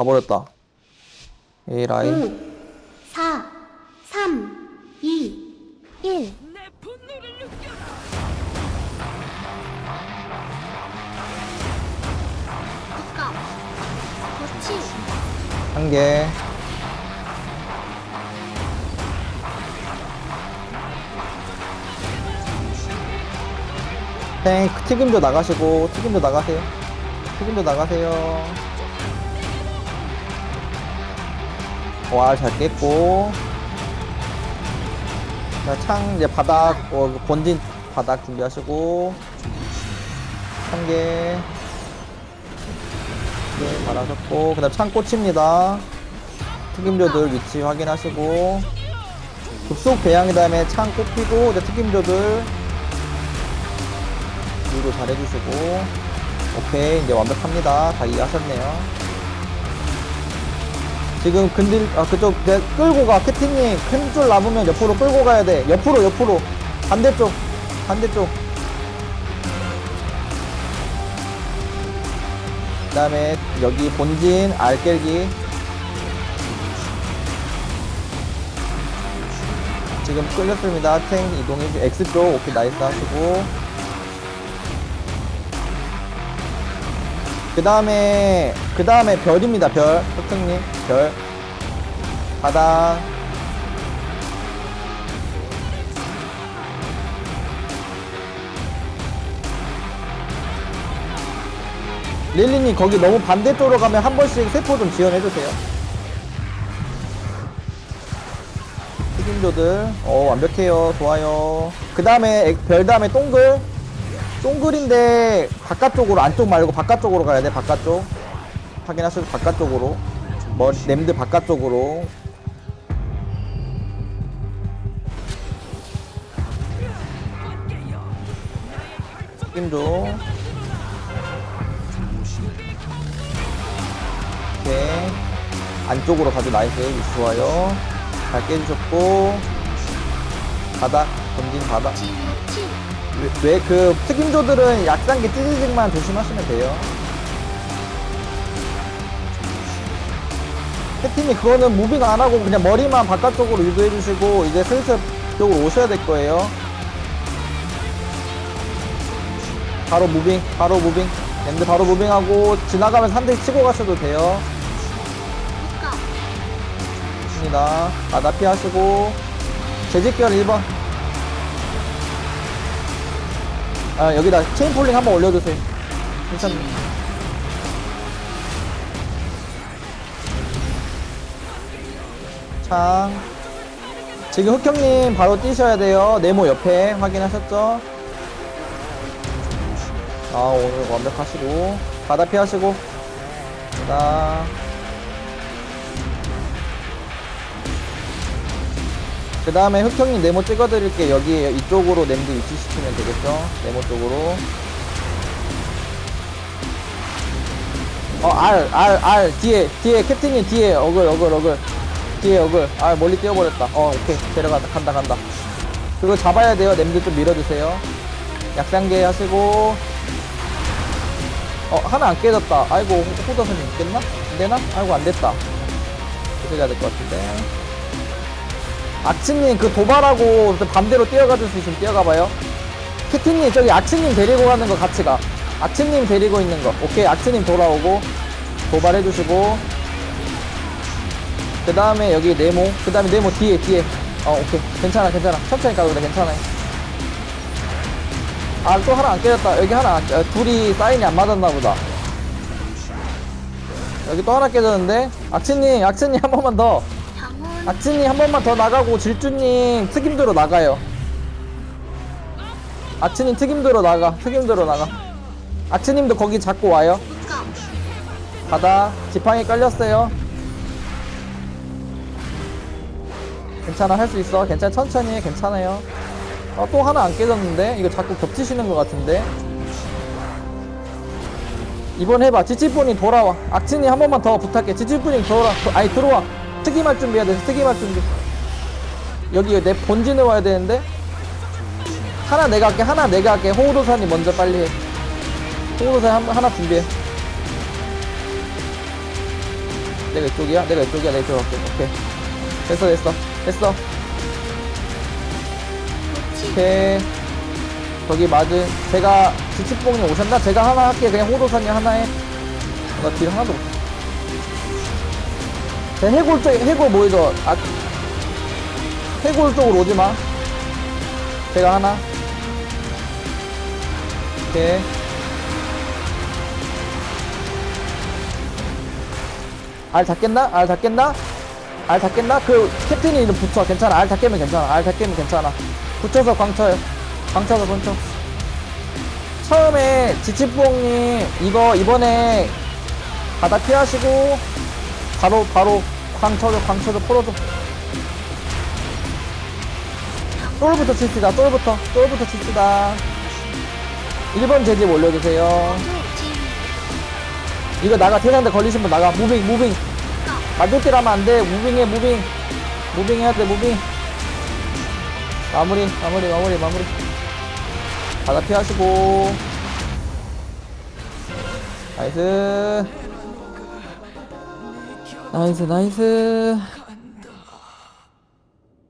가버렸다. A 라인. 5, 4, 3, 2, 1. 아까 그렇지. 한 개. 탱 튀김도 나가시고 튀김도 나가세요. 튀김도 나가세요. 와 잘 깼고. 자, 창 이제 바닥 어, 그 본진 바닥 준비하시고 한 개. 네, 잘하셨고 그 다음 창 꽂힙니다. 튀김조들 위치 확인하시고 급속 배양의 다음에 창 꽂히고 이제 튀김조들 유도 잘 해주시고 오케이 이제 완벽합니다. 다 이해하셨네요. 지금 근딜 아 그쪽 내 끌고 가. 캐티님 큰 줄 남으면 옆으로 끌고 가야 돼. 옆으로 옆으로. 반대쪽. 반대쪽. 그 다음에 여기 본진 알깰기. 지금 끌렸습니다. 탱 이동해 X쪽. 오케이. 나이스 하시고 그 다음에 그 다음에 별입니다 별. 흑흑님 별. 바닥 릴리님 거기 너무 반대쪽으로 가면 한 번씩 세포 좀 지원해주세요. 튀김조들. 어 완벽해요. 좋아요. 그 다음에 별 다음에 동글 동글인데 바깥쪽으로 안쪽 말고 바깥쪽으로 가야 돼 바깥쪽. 확인하시고 바깥쪽으로. 머리 냄드 바깥쪽으로. 튀김조 오케이. 안쪽으로 가도 나이스. 위치 좋아요. 잘 깨주셨고. 바닥 던진 바닥. 왜그 특임조들은 약상기 찌질직만 조심하시면 돼요. 해팀이 그거는 무빙 안 하고 그냥 머리만 바깥쪽으로 유도해 주시고 이제 슬슬 쪽으로 오셔야 될 거예요. 바로 무빙 바로 무빙. 랜드 바로 무빙하고 지나가면서 한 대 치고 가셔도 돼요. 좋습니다. 바다 피 하시고. 재직결 1번. 아 여기다 체인 폴링 한번 올려주세요. 괜찮네. 창. 지금 흑형님 바로 뛰셔야 돼요. 네모 옆에 확인하셨죠? 아 오늘 완벽하시고 바다 피하시고 자. 그 다음에 흑형님 네모 찍어드릴게 여기 이쪽으로 냄드 위치시키면 되겠죠? 네모 쪽으로. 어알 알알 뒤에 뒤에 캡틴님 뒤에 어글 어글 어글. 뒤에 어글. 아 멀리 뛰어버렸다. 어 오케이. 데려간다 간다 간다. 그거 잡아야 돼요. 냄드 좀 밀어주세요. 약상계 하시고. 어 하나 안 깨졌다. 아이고 호더선이 있겠나? 안되나? 아이고 안됐다. 해야 될 것 같은데 아치님 그 도발하고 또 반대로 뛰어가줄 수 있으면 뛰어가봐요. 캐티님 저기 아치님 데리고 가는 거 같이 가. 아치님 데리고 있는 거. 오케이 아치님 돌아오고 도발해주시고. 그 다음에 여기 네모. 그 다음에 네모 뒤에 뒤에. 어 오케이. 괜찮아 괜찮아. 천천히 가도 그래. 괜찮아요 아또 하나 안 깨졌다. 여기 하나. 안- 어, 둘이 사인이 안 맞았나 보다. 여기 또 하나 깨졌는데? 아치님 아치님 한 번만 더. 아치님 한 번만 더 나가고 질주님 특임대로 나가요. 아치님 특임대로 나가. 특임대로 나가. 아치님도 거기 잡고 와요. 바다 지팡이 깔렸어요. 괜찮아 할 수 있어. 괜찮아 천천히 해. 괜찮아요. 어, 또 하나 안 깨졌는데 이거 자꾸 겹치시는 것 같은데. 이번 해봐. 지치분이 돌아와. 악친이 한 번만 더 부탁해. 지치분이 돌아. 아니 들어와. 특임할 준비해야 돼. 특임할 준비. 여기 내 본진을 와야 되는데. 하나 내가 할게. 하나 내가 할게. 호우도산이 먼저 빨리 해. 호우도산 한- 하나 준비해. 내가 이쪽이야? 내가 이쪽이야? 내가 이쪽 갈게. 오케이. 됐어, 됐어. 됐어. 오케이. 거기 맞은. 제가 지치뽕이 오셨나? 제가 하나 할게. 그냥 호도산이 하나 해. 나 딜 하나도 못해. 제 해골 쪽, 해골 모이죠? 아, 해골 쪽으로 오지 마. 제가 하나. 오케이. 알 닫겠나? 알 닫겠나? 알 닫겠나? 그 캡틴이 이름 붙여. 괜찮아. 알 닫겠면 괜찮아. 알 닫겠면 괜찮아. 붙여서 광쳐요. 광쳐서 광쳐. 처음에 지치뽕님 이거 이번에 바다 피하시고 바로 바로 광쳐줘 광쳐줘 풀어줘. 똘부터 칩시다. 똘부터 똘부터 칩시다. 1번 제집 올려주세요. 이거 나가 대상대 걸리신 분 나가 무빙 무빙 맞을 하면 안돼 무빙해 무빙 무빙 해야 돼 무빙 마무리 마무리 마무리 마무리 바다 피하시고 나이스 나이스 나이스